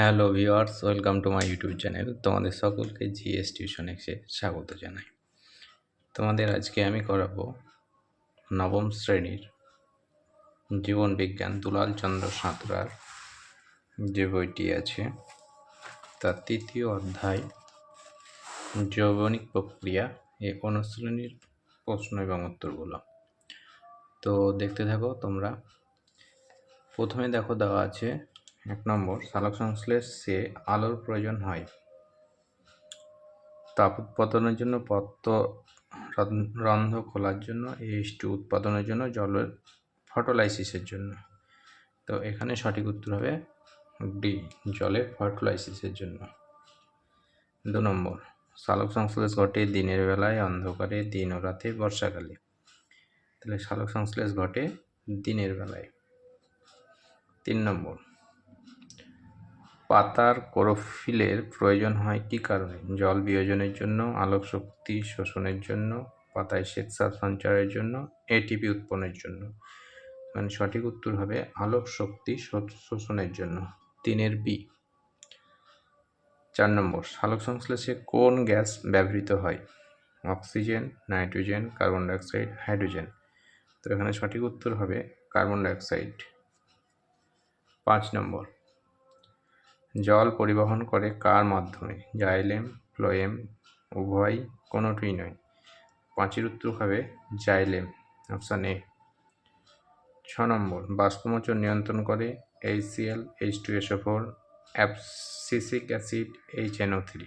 Hello viewers, welcome to my YouTube channel. তোমাদের সকলকে GS এক্সে স্বাগত জানাই। তোমাদের আজকে আমি করাবো নবম শ্রেণির জীবন বিজ্ঞান দুলাল চন্দ্র সাঁতরার যে বইটি আছে, তার তৃতীয় অধ্যায় যৌবনিক প্রক্রিয়া এই অনুশীলনীর প্রশ্ন এবং উত্তরগুলো। তো দেখতে থাকো তোমরা। প্রথমে দেখো দেওয়া আছে এক নম্বর সালোক সংশ্লেষে আলোর প্রয়োজন হয়। তাপ উৎপাদনের জন্য পত্র রন্ধ্র খোলার জন্য এইচ টু উৎপাদনের জন্য, জলের ফটোলাইসিসের জন্য। তো এখানে সঠিক উত্তর হবে ডি জলের ফটোলাইসিসের জন্য। দু নম্বর সালোক সংশ্লেষ ঘটে দিনের বেলায়, অন্ধকারে, দিন ও রাতে, বর্ষাকালে। তাহলে সালোক সংশ্লেষ ঘটে দিনের বেলায়। তিন নম্বর পাতার ক্লোরোফিলের প্রয়োজন হয় কী কারণে? জল বিয়োজনের জন্য আলোক শক্তি শোষণের জন্য, পাতায় শ্বেতসার সঞ্চারের জন্য এটিপি উৎপন্নের জন্য। মানে সঠিক উত্তর হবে আলোক শক্তি শোষণের জন্য। তিনের বি চার নম্বর সালোক সংশ্লেষে কোন গ্যাস ব্যবহৃত হয়? Oxygen, nitrogen, carbon dioxide, hydrogen. তো এখানে সঠিক উত্তর হবে কার্বন ডাইঅক্সাইড। পাঁচ নম্বর জল পরিবহন করে কার মাধ্যমে? জাইলেম, ফ্লোয়েম, উভয় কোনোটিই নয়। পাঁচের উত্তর হবে জাইলেম, অপশান এ। ছ নম্বর, বাষ্পমোচন নিয়ন্ত্রণ করে HCl H two SO four abscisic acid H NO three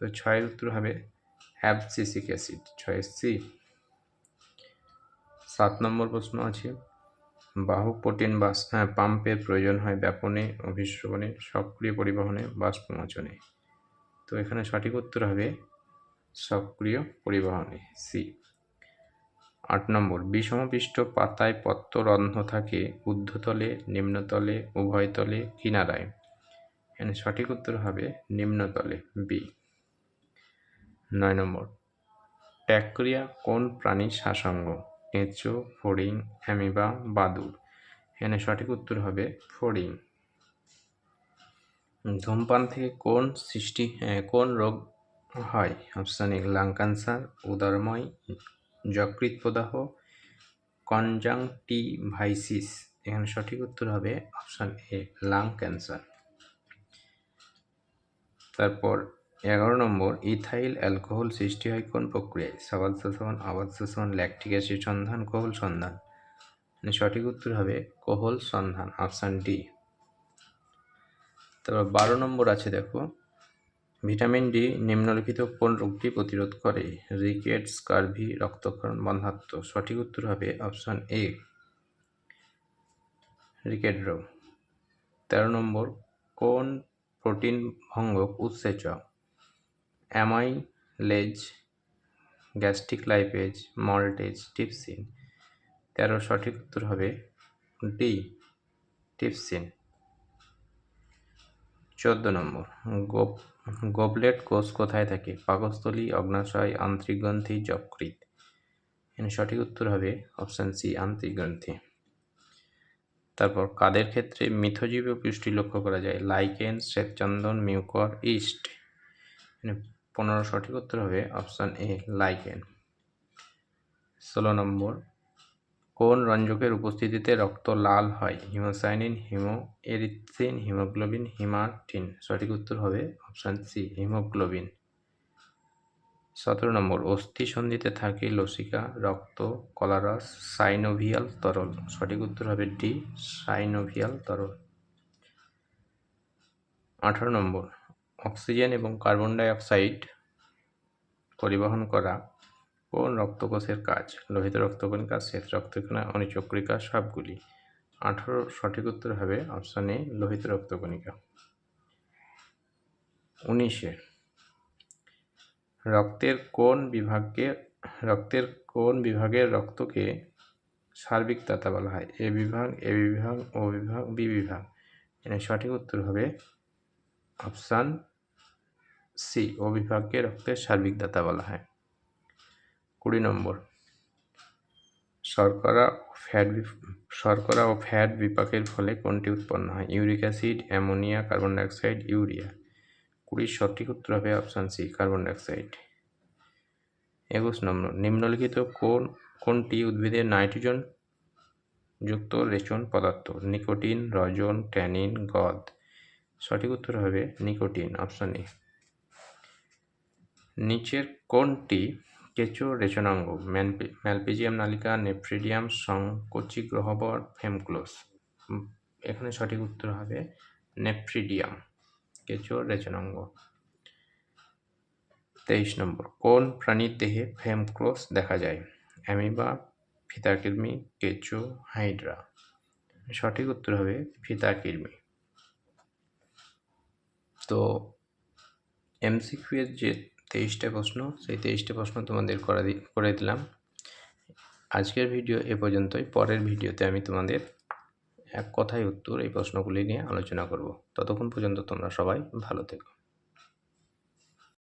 তো ছয়ের উত্তর হবে অ্যাপসিসিক অ্যাসিড, ছয় সি। সাত নম্বর প্রশ্ন আছে বাহক প্রোটিন বাস হ্যাঁ পাম্পের প্রয়োজন হয় ব্যাপনে অভিশ্রবণে সক্রিয় পরিবহনে, বাষ্পমোচনে। তো এখানে সঠিক উত্তর হবে সক্রিয় পরিবহনে সি আট নম্বর, বিষমপৃষ্ঠ পাতায় পত্ররন্ধ্র থাকে ঊর্ধ্বতলে, নিম্নতলে, উভয়তলে, কিনারায়। এখানে সঠিক উত্তর হবে নিম্নতলে বি নয় নম্বর, ট্যাক্রিয়া কোন প্রাণীর শাসঙ্গ কেঁচো ফড়িং, অ্যামিবা, বাদুর। এখানে সঠিক উত্তর হবে ফড়িং। ধূমপান থেকে কোন সৃষ্টি কোন রোগ হয়? অপশান এ লাং ক্যান্সার উদারময় যকৃত প্রদাহ কনজাংটিভাইসিস এখানে সঠিক উত্তর হবে অপশান এ লাং ক্যান্সার তারপর এগারো নম্বর, ইথাইল অ্যালকোহল সৃষ্টি হয় কোন প্রক্রিয়ায়? সাবাদ শোষণ আবাদ শোষণ ল্যাকটিক অ্যাসিড সন্ধান, কোহল সন্ধান? মানে সঠিক উত্তর হবে কোহল সন্ধান, অপশান ডি। তারপর বারো নম্বর আছে দেখো। ভিটামিন ডি নিম্নলিখিত কোন রোগটি প্রতিরোধ করে? রিকেট, স্কারভি, রক্তক্ষরণ, বন্ধাত্ম। সঠিক উত্তর হবে অপশান এ। রিকেট রোগ। তেরো নম্বর, কোন প্রোটিন ভঙ্গক উৎসেচক? Amylase gastric lipase, maltase, trypsin. তেরো সঠিক উত্তর হবে ডি, টিপসিন। চোদ্দ নম্বর, গোপ, গোবলেট কোষ কোথায় থাকে? পাকস্থলী, অগ্নাশয় আন্তরিক গ্রন্থি যকৃত এখানে সঠিক উত্তর হবে অপশান সি আন্তরিক গ্রন্থি তারপর কাদের ক্ষেত্রে মিথজীবী পুষ্টি লক্ষ্য করা যায়? লাইকেন, শ্বেতচন্দন, মিউকর, ইস্ট। পনেরো সঠিক উত্তর হবে অপশান এ, লাইকেন। ষোলো নম্বর, কোন রঞ্জকের উপস্থিতিতে রক্ত লাল হয়? Haemocyanin haemerythrin haemoglobin, haematin. সঠিক উত্তর হবে অপশান সি, হিমোগ্লোবিন। সতেরো নম্বর, অস্থি সন্ধিতে থাকে লসিকা, রক্ত, কলারস, সাইনোভিয়াল তরল। সঠিক উত্তর হবে ডি, সাইনোভিয়াল তরল। আঠারো নম্বর অক্সিজেন এবং কার্বন ডাইঅক্সাইড পরিবহন করা কোন রক্তকোষের কাজ, লোহিত রক্তকণিকা, শ্বেত রক্তকণিকা অনিচক্রিকা সবগুলি। আঠারো সঠিক উত্তর হবে অপশান এ লোহিত রক্তকণিকা। উনিশে, রক্তের কোন বিভাগকে, রক্তের কোন বিভাগের রক্তকে সার্বিক তাতা বলা হয়? এ বিভাগ এ বিভাগ, ও বিভাগ, বি বিভাগ। এর সঠিক উত্তর হবে অপশান সি ও বিভাগকে রক্তের সার্বিক দাতা বলা হয়। কুড়ি নম্বর, শর্করা ও ফ্যাট শর্করা ও ফ্যাট বিপাকের ফলে কোনটি উৎপন্ন হয়? Uric acid, ammonia, carbon dioxide, urea. কুড়ির সঠিক উত্তর হবে অপশান সি, কার্বন ডাইঅক্সাইড। একুশ নম্বর, নিম্নলিখিত কোন, কোনটি উদ্ভিদের নাইট্রোজেন যুক্ত রেচন পদার্থ? নিকোটিন, রজন, ট্যানিন, গদ। সঠিক উত্তর হবে নিকোটিন, অপশান এ। নিচের কোনটি কেঁচো রেচনাঙ্গ ম্যালপিজিয়াম নালিকা নেফ্রিডিয়াম সংকোচি গ্রহবর, ফেমক্লোস। এখানে সঠিক উত্তর হবে নেফ্রিডিয়াম কেঁচো রেচনাঙ্গ। তেইশ নম্বর, কোন প্রাণীর দেহে ফেমক্লোস দেখা যায়? অ্যামিবা ফিতাকৃমি কেঁচো, হাইড্রা। সঠিক উত্তর হবে ফিতাকৃমি তো এমসিকিউ এর যে তেইশটা প্রশ্ন, সেই তেইশটা প্রশ্ন তোমাদের করা করে দিলাম। আজকের ভিডিও এ পর্যন্তই, পরের ভিডিওতে আমি তোমাদের এক কথায় উত্তর এই প্রশ্নগুলি নিয়ে আলোচনা করব। ততক্ষণ পর্যন্ত তোমরা সবাই ভালো থেকো।